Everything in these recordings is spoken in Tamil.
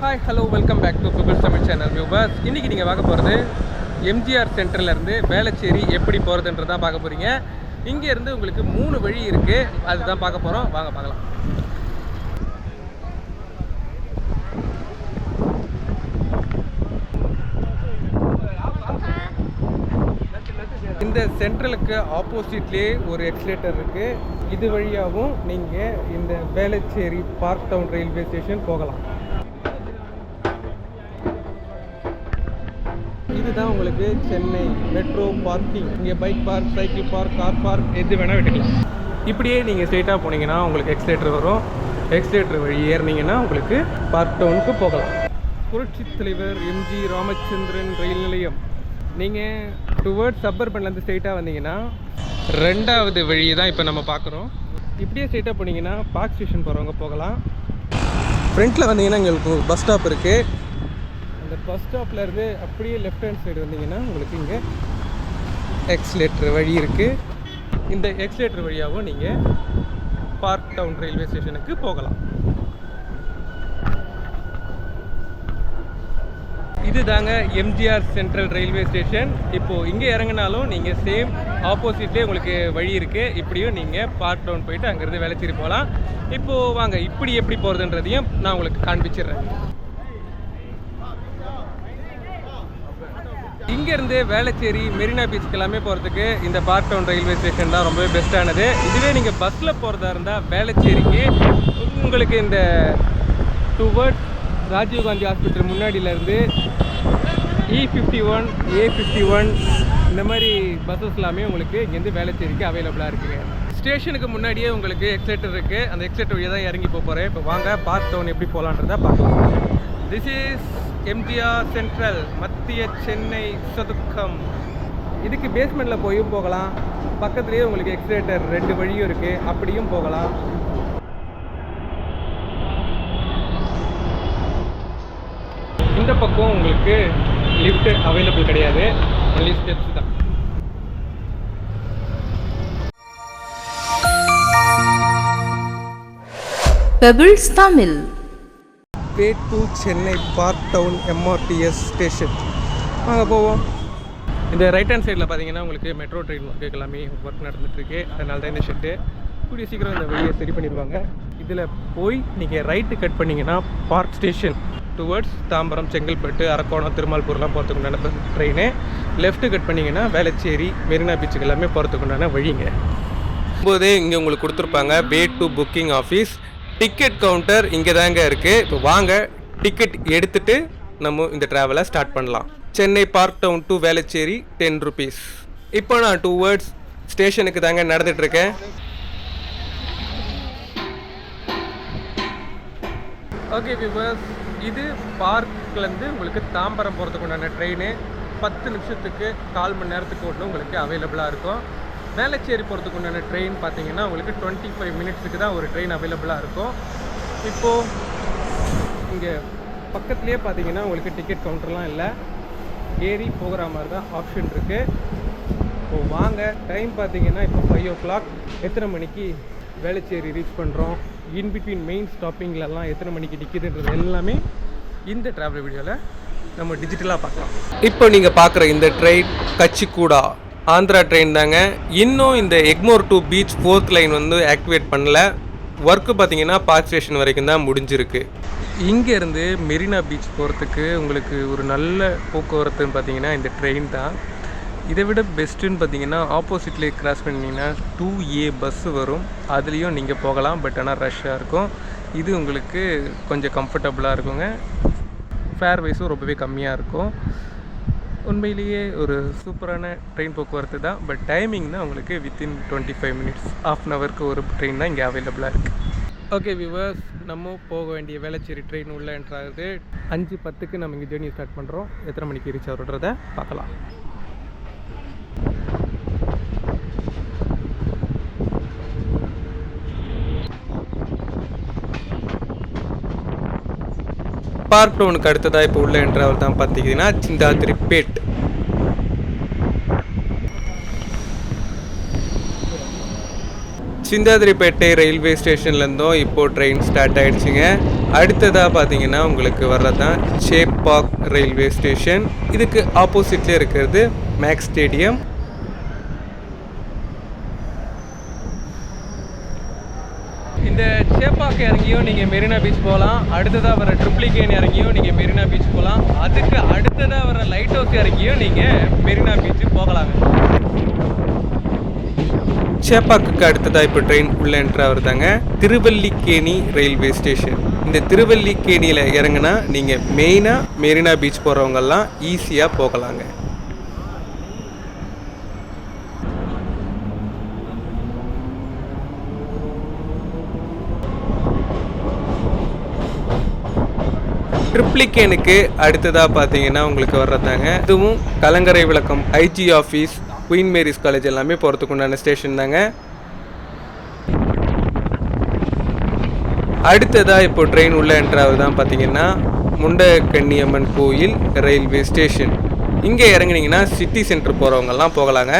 Hi hello welcome back to Pebbles Tamil channel viewers இன்றைக்கி நீங்கள் பார்க்க போகிறது எம்ஜிஆர் சென்டர்லேருந்து வேளச்சேரி எப்படி போகிறதுன்றது தான் பார்க்க போகிறீங்க இங்கேருந்து உங்களுக்கு மூணு வழி இருக்குது அதுதான் பார்க்க போகிறோம் வாங்க பார்க்கலாம். இந்த சென்ட்ரலுக்கு ஆப்போசிட்லேயே ஒரு எக்ஸ்லேட்டர் இருக்குது இது வழியாகவும் நீங்கள் இந்த Velachery park town railway station போகலாம். தான் உங்களுக்கு சென்னை மெட்ரோ பார்க்கிங் இங்கே bike park cycle park car park எது வேணால் விட்டுக்கலாம். இப்படியே நீங்கள் ஸ்ட்ரெயிட்டாக போனீங்கன்னா உங்களுக்கு எக்ஸ்லேட்டர் வரும். எக்ஸ்லேட்டர் வழி ஏறினீங்கன்னா உங்களுக்கு பார்க் டவுனுக்கு போகலாம். புரட்சி தலைவர் எம்ஜி ராமச்சந்திரன் ரயில் நிலையம். நீங்கள் டுவர்ட்ஸ் சப்பர்பன்லேருந்து ஸ்ட்ரெயிட்டாக வந்தீங்கன்னா ரெண்டாவது வழியை தான் இப்போ நம்ம பார்க்குறோம். இப்படியே ஸ்ட்ரெயிட்டாக போனீங்கன்னா பார்க் ஸ்டேஷன் போகிறவங்க போகலாம். ஃப்ரண்ட்டில் வந்தீங்கன்னா எங்களுக்கு பஸ் ஸ்டாப் இருக்குது பஸ் ஸ்டாப்பில் இருந்து அப்படியே லெஃப்ட் ஹேண்ட் சைடு வந்தீங்கன்னா உங்களுக்கு இங்கே எக்ஸ்லேட்டர் வழி இருக்குது இந்த எக்ஸ்லேட்டர் வழியாகவும் நீங்கள் பார்க் டவுன் ரயில்வே ஸ்டேஷனுக்கு போகலாம். இதுதாங்க எம்ஜிஆர் சென்ட்ரல் ரயில்வே ஸ்டேஷன் இப்போது இங்கே இறங்கினாலும் நீங்கள் சேம் ஆப்போசிட்லேயே உங்களுக்கு வழி இருக்குது இப்படியும் நீங்கள் பார்க் டவுன் போயிட்டு அங்கேருந்து வேலைச்சேரி போகலாம். இப்போது வாங்க இப்படி எப்படி போகிறதுன்றதையும் நான் உங்களுக்கு காண்பிச்சிடுறேன். இங்கேருந்து வேளச்சேரி மெரினா பீச்சுக்கு எல்லாமே போகிறதுக்கு இந்த பார்க் டவுன் ரயில்வே ஸ்டேஷன் தான் ரொம்பவே பெஸ்ட்டானது இதுவே நீங்கள் பஸ்ஸில் போகிறதா இருந்தால் வேளச்சேரிக்கு உங்களுக்கு இந்த toward Rajiv Gandhi hospital முன்னாடியிலேருந்து E fifty one A fifty one இந்த மாதிரி பஸ்ஸஸ் எல்லாமே உங்களுக்கு இங்கேருந்து வேளச்சேரிக்கு அவைலபிளாக இருக்குங்க ஸ்டேஷனுக்கு முன்னாடியே உங்களுக்கு எக்ஸைட்டர் இருக்குது அந்த எக்ஸைட்டர் வழியாக தான் இறங்கி போக போகிறேன் இப்போ வாங்க பார்க் டவுன் எப்படி போகலான்றதை பார்க்கலாம். திஸ் இஸ் எம்ஜிஆர் சென்ட்ரல் மத்திய சென்னை சதுக்கம். இதுக்கு பேஸ்மெண்ட்டில் போயும் போகலாம். பக்கத்துலேயே உங்களுக்கு எக்ஸலேட்டர் ரெண்டு வழியும் இருக்குது அப்படியும் போகலாம். இந்த பக்கம் உங்களுக்கு லிஃப்ட் அவைலபிள் கிடையாது. ஒன்லி ஸ்டெப்ஸ் தான். Pebbles Tamil way to Chennai park town MRTS station. வாங்க போவோம். இந்த ரைட் ஹேண்ட் சைடில் பார்த்தீங்கன்னா உங்களுக்கு மெட்ரோ ட்ரெயின் ஒர்க்கு எல்லாமே ஒர்க் நடந்துட்டுருக்கு. அதனால தான் இந்த ஷெட்டு கூடிய சீக்கிரம் இந்த வழியை சரி பண்ணிடுவாங்க. இதில் போய் நீங்கள் ரைட்டு கட் பண்ணிங்கன்னா park station towards Tambaram Chengalpattu Arakkonam திருமால்பூர்லாம் போகிறதுக்கு உண்டான ட்ரெயின் லெஃப்ட்டு கட் பண்ணிங்கன்னா வேளச்சேரி மெரினா பீச்சுக்கு எல்லாமே போகிறதுக்கு உண்டான வழிங்க. போதே இங்கே உங்களுக்கு கொடுத்துருப்பாங்க way to booking office ticket counter இங்கே தாங்க இருக்குது இப்போ வாங்க டிக்கெட் எடுத்துட்டு நம்ம இந்த ட்ராவலை ஸ்டார்ட் பண்ணலாம். Chennai park town to Velachery ten rupees இப்போ நான் டூ வேர்ட்ஸ் ஸ்டேஷனுக்கு தாங்க நடந்துட்டு இருக்கேன் ஓகே விவர்ஸ் இது பார்க்லேருந்து உங்களுக்கு தாம்பரம் போகிறதுக்கு உண்டான ட்ரெயின் பத்து நிமிஷத்துக்கு கால் மணி நேரத்துக்கு ஒன்று உங்களுக்கு அவைலபிளாக இருக்கும். வேளச்சேரி போகிறதுக்கு உண்டான ட்ரெயின் பார்த்தீங்கன்னா உங்களுக்கு டுவெண்ட்டி ஃபைவ் மினிட்ஸுக்கு தான் ஒரு ட்ரெயின் அவைலபிளாக இருக்கும். இப்போது இங்கே பக்கத்துலேயே பார்த்தீங்கன்னா உங்களுக்கு டிக்கெட் கவுண்டர்லாம் இல்லை. ஏறி போகிற மாதிரி தான் ஆப்ஷன் இருக்குது இப்போ வாங்க டைம் பார்த்தீங்கன்னா இப்போ ஃபைவ் ஓ கிளாக் எத்தனை மணிக்கு வேளச்சேரி ரீச் பண்ணுறோம் இன்பிட்வீன் மெயின் ஸ்டாப்பிங்லலாம் எத்தனை மணிக்கு நிற்கிதுன்றது எல்லாமே இந்த ட்ராவல் வீடியோவில் நம்ம டிஜிட்டலாக பார்க்கலாம். இப்போ நீங்கள் பார்க்குற இந்த ட்ரெயின் கச்சிக்கூடா. ஆந்திரா ட்ரெயின் தாங்க. இன்னும் இந்த Egmore to beach fourth line வந்து ஆக்டிவேட் பண்ணல. ஒர்க்கு பார்த்தீங்கன்னா பார்க் ஸ்டேஷன் வரைக்கும் தான் முடிஞ்சிருக்கு. இங்கேருந்து மெரினா பீச் போகிறதுக்கு உங்களுக்கு ஒரு நல்ல போக்குவரத்துன்னு பார்த்தீங்கன்னா இந்த ட்ரெயின் தான். இதை விட பெஸ்ட்டுன்னு பார்த்தீங்கன்னா ஆப்போசிட்லேயே கிராஸ் பண்ணிங்கன்னா டூ ஏ பஸ்ஸு வரும். அதுலேயும் நீங்கள் போகலாம் பட் ஆனால் ரஷ்ஷாக இருக்கும். இது உங்களுக்கு கொஞ்சம் கம்ஃபர்டபுளாக இருக்குங்க. ஃபேர் வைஸும் ரொம்பவே கம்மியாக இருக்கும். உண்மையிலேயே ஒரு சூப்பரான ட்ரெயின் போக்குவரத்து தான். பட் டைமிங் தான் உங்களுக்கு within twenty five minutes of an ஹவருக்கு ஒரு ட்ரெயின் தான் இங்கே அவைலபிளாக இருக்குது ஓகே விவர்ஸ் நம்ம போக வேண்டிய வேளச்சேரி ட்ரெயின் உள்ள என்ட்ராகுது அஞ்சு பத்துக்கு நம்ம இங்கே ஜேர்னி ஸ்டார்ட் பண்ணுறோம் எத்தனை மணிக்கு ரீச் ஆகுறத பார்க்கலாம். பார்க் டவுனுக்கு அடுத்ததாக இப்போ உள்ள என்ட்ராவல் தான் பார்த்தீங்கன்னா சிந்தாதிரி பேட். சிந்தாதிரிப்பேட்டை ரயில்வே ஸ்டேஷன்லேருந்தும் இப்போது ட்ரெயின் ஸ்டார்ட் ஆகிடுச்சிங்க அடுத்ததாக பார்த்தீங்கன்னா உங்களுக்கு வர்றது தான் சேப்பாக் ரயில்வே ஸ்டேஷன். இதுக்கு ஆப்போசிட்லேயே இருக்கிறது மேக்ஸ் ஸ்டேடியம் இந்த சேப்பாக்கு இறங்கியும் நீங்கள் மெரினா பீச் போகலாம் அடுத்ததாக வர ட்ரிப்ளிகேன் இறங்கியும் நீங்கள் மெரினா பீச் போகலாம் அதுக்கு அடுத்ததாக வர லைட் ஹவுஸ் இறங்கியும் நீங்கள் மெரினா பீச்சு போகலாங்க. சேப்பாக்குக்கு அடுத்ததாக இப்போ ட்ரெயின் உள்ளே என்ட்ரு ஆகுறதாங்க திருவல்லிக்கேணி ரயில்வே ஸ்டேஷன் இந்த திருவல்லிக்கேணியில் இறங்குனா நீங்கள் மெயினாக மெரினா பீச் போகிறவங்கெல்லாம் ஈஸியாக போகலாங்க. ட்ரிப்ளிகேனுக்கு அடுத்ததாக பார்த்தீங்கன்னா உங்களுக்கு வர்றதாங்க. இதுவும் கலங்கரை விளக்கம் IG office Queen Mary's college எல்லாமே போகிறதுக்கு உண்டான ஸ்டேஷன் தாங்க. அடுத்ததாக இப்போ ட்ரெயின் உள்ளே என்ட்ராவது தான் பார்த்தீங்கன்னா முண்டக்கன்னியம்மன் கோயில் ரயில்வே ஸ்டேஷன். இங்கே இறங்குனீங்கன்னா சிட்டி சென்டர் போகிறவங்கெல்லாம் போகலாங்க.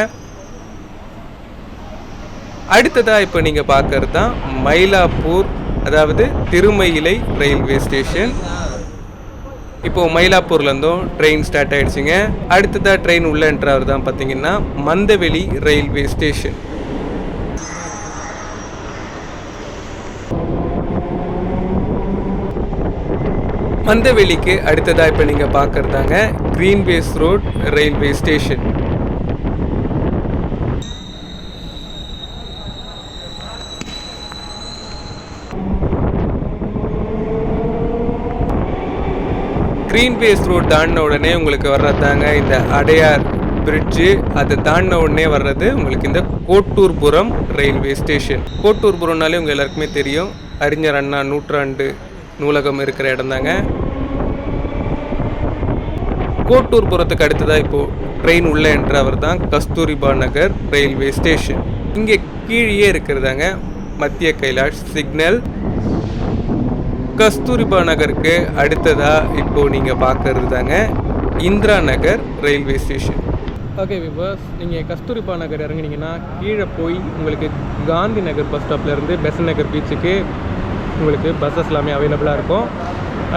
அடுத்ததாக இப்போ நீங்கள் பார்க்கறது தான் மயிலாப்பூர் அதாவது திருமயிலை ரயில்வே ஸ்டேஷன். இப்போது மயிலாப்பூர்லேருந்தும் ட்ரெயின் ஸ்டார்ட் ஆயிடுச்சுங்க. அடுத்ததாக ட்ரெயின் உள்ளே என்ட்ராவர் தான் பார்த்தீங்கன்னா மந்தவெளி ரயில்வே ஸ்டேஷன் மந்தவெளிக்கு அடுத்ததாக இப்போ நீங்கள் பார்க்குறதாங்க Greenways road railway station Greenways road தாண்டின உடனே உங்களுக்கு வர்றதாங்க இந்த அடையார் பிரிட்ஜு அதை தாண்டின உடனே வர்றது உங்களுக்கு இந்த கோட்டூர்புரம் ரயில்வே ஸ்டேஷன் கோட்டூர்புரம்னாலே உங்கள் எல்லாருக்குமே தெரியும். அறிஞர் அண்ணா நூற்றாண்டு நூலகம் இருக்கிற இடம் தாங்க கோட்டூர்புரத்துக்கு அடுத்ததாக இப்போது ட்ரெயின் உள்ளே என்றவர் தான் கஸ்தூரிபா நகர் ரயில்வே ஸ்டேஷன் இங்கே கீழே இருக்கிறதாங்க மத்திய கைலாஷ் சிக்னல் கஸ்தூரிபா நகருக்கு அடுத்ததா இப்போ நீங்க பார்க்கறது தாங்க Indira Nagar railway station. Okay viewers நீங்கள் கஸ்தூரிபா நகர் இறங்குனீங்கன்னா கீழே போய் உங்களுக்கு காந்தி நகர் பஸ் ஸ்டாப்லேருந்து பெசன் நகர் பீச்சுக்கு உங்களுக்கு பஸ்ஸஸ் எல்லாமே அவைலபிளாக இருக்கும்.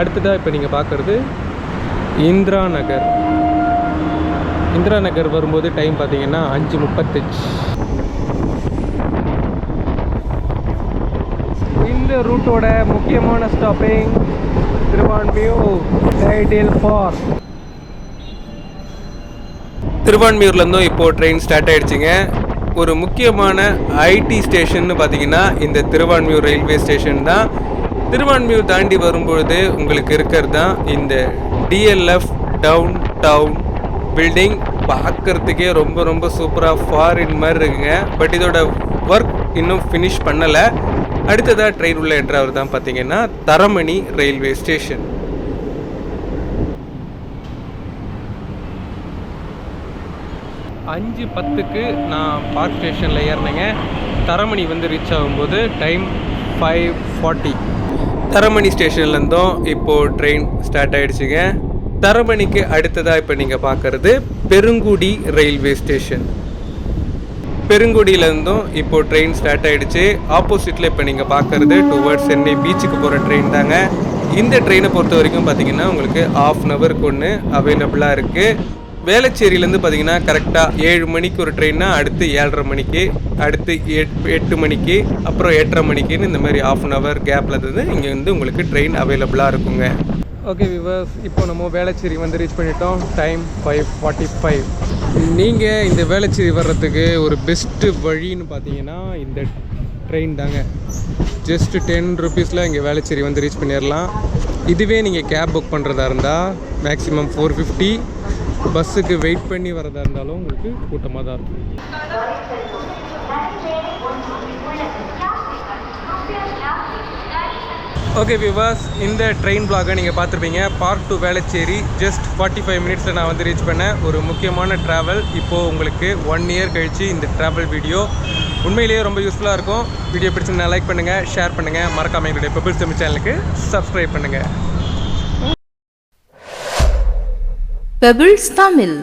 அடுத்ததாக இப்போ நீங்கள் பார்க்குறது இந்திரா நகர். இந்திரா நகர் வரும்போது டைம் பார்த்தீங்கன்னா அஞ்சு முப்பத்தஞ்சு. இந்த ரூட்டோட முக்கியமான ஸ்டாப்பிங் திருவான்மியூர் டைடில் ஃபார் திருவான்மியூர்லேருந்தும் இப்போது ட்ரெயின் ஸ்டார்ட் ஆகிடுச்சிங்க ஒரு முக்கியமான ஐடி ஸ்டேஷன் பார்த்தீங்கன்னா இந்த திருவான்மியூர் ரயில்வே ஸ்டேஷன் தான். திருவான்மியூர் தாண்டி வரும்பொழுது உங்களுக்கு இருக்கிறது தான் இந்த டிஎல்எஃப் டவுன் டவுன் பில்டிங் பார்க்குறதுக்கே ரொம்ப ரொம்ப சூப்பராக ஃபாரின் மாதிரி இருக்குங்க. பட் இதோட ஒர்க் இன்னும் ஃபினிஷ் பண்ணலை. அடுத்ததாக ட்ரெயின் உள்ள என்றவர் தான் பார்த்தீங்கன்னா தரமணி ரயில்வே ஸ்டேஷன் அஞ்சு பத்துக்கு நான் பார்க் ஸ்டேஷனில் ஏறினேங்க. தரமணி வந்து ரீச் ஆகும்போது டைம் ஃபைவ் ஃபார்ட்டி தரமணி ஸ்டேஷன்லேருந்தும் இப்போது ட்ரெயின் ஸ்டார்ட் ஆகிடுச்சிங்க தரமணிக்கு அடுத்ததாக இப்போ நீங்கள் பார்க்குறது பெருங்குடி ரயில்வே ஸ்டேஷன் பெருங்குடியிலேருந்தும் இப்போது ட்ரெயின் ஸ்டார்ட் ஆகிடுச்சு ஆப்போசிட்டில் இப்போ நீங்கள் பார்க்குறது டுவர்ட்ஸ் சென்னை பீச்சுக்கு போகிற ட்ரெயின் தாங்க. இந்த ட்ரெயினை பொறுத்த வரைக்கும் பார்த்தீங்கன்னா உங்களுக்கு ஆஃப் அன் ஹவருக்கு ஒன்று அவைலபிளாக இருக்குது வேளச்சேரியிலேருந்து பார்த்தீங்கன்னா கரெக்டாக ஏழு மணிக்கு ஒரு ட்ரெயின்னா அடுத்து ஏழரை மணிக்கு அடுத்து எட் எட்டு மணிக்கு அப்புறம் எட்டரை மணிக்குன்னு இந்த மாதிரி ஆஃப் அன் ஹவர் கேப்பில் இருந்து இங்கே வந்து உங்களுக்கு ட்ரெயின் அவைலபிளாக இருக்குங்க. ஓகே விவர்ஸ் இப்போ நம்ம வேளச்சேரி வந்து ரீச் பண்ணிட்டோம். டைம் ஃபைவ் ஃபார்ட்டி ஃபைவ் நீங்கள் இந்த வேளச்சேரி வர்றதுக்கு ஒரு பெஸ்ட்டு வழின்னு பார்த்தீங்கன்னா இந்த ட்ரெயின் தாங்க. ஜஸ்ட் டென் ருபீஸில் இங்கே வேளச்சேரி வந்து ரீச் பண்ணிடலாம் இதுவே நீங்கள் கேப் புக் பண்ணுறதா இருந்தால் மேக்ஸிமம் ஃபோர் ஃபிஃப்டி பஸ்ஸுக்கு வெயிட் பண்ணி வரதா இருந்தாலும் உங்களுக்கு கூட்டமாக தான் இருக்கும். ஓகே விவாஸ் இந்த ட்ரெயின் பிளாகை நீங்கள் பார்த்துருப்பீங்க. Park to Velachery. Just forty five மினிட்ஸில் நான் வந்து ரீச் பண்ணேன் ஒரு முக்கியமான ட்ராவல் இப்போது உங்களுக்கு ஒன் இயர் கழித்து இந்த ட்ராவல் வீடியோ உண்மையிலேயே ரொம்ப யூஸ்ஃபுல்லாக இருக்கும். வீடியோ பிடிச்சிருந்தா லைக் பண்ணுங்கள் ஷேர் பண்ணுங்கள் மறக்காமல் எங்களுடைய பெபிள்ஸ் தமிழ் சேனலுக்கு சப்ஸ்கிரைப் பண்ணுங்கள் பெபிள்ஸ் தமிழ்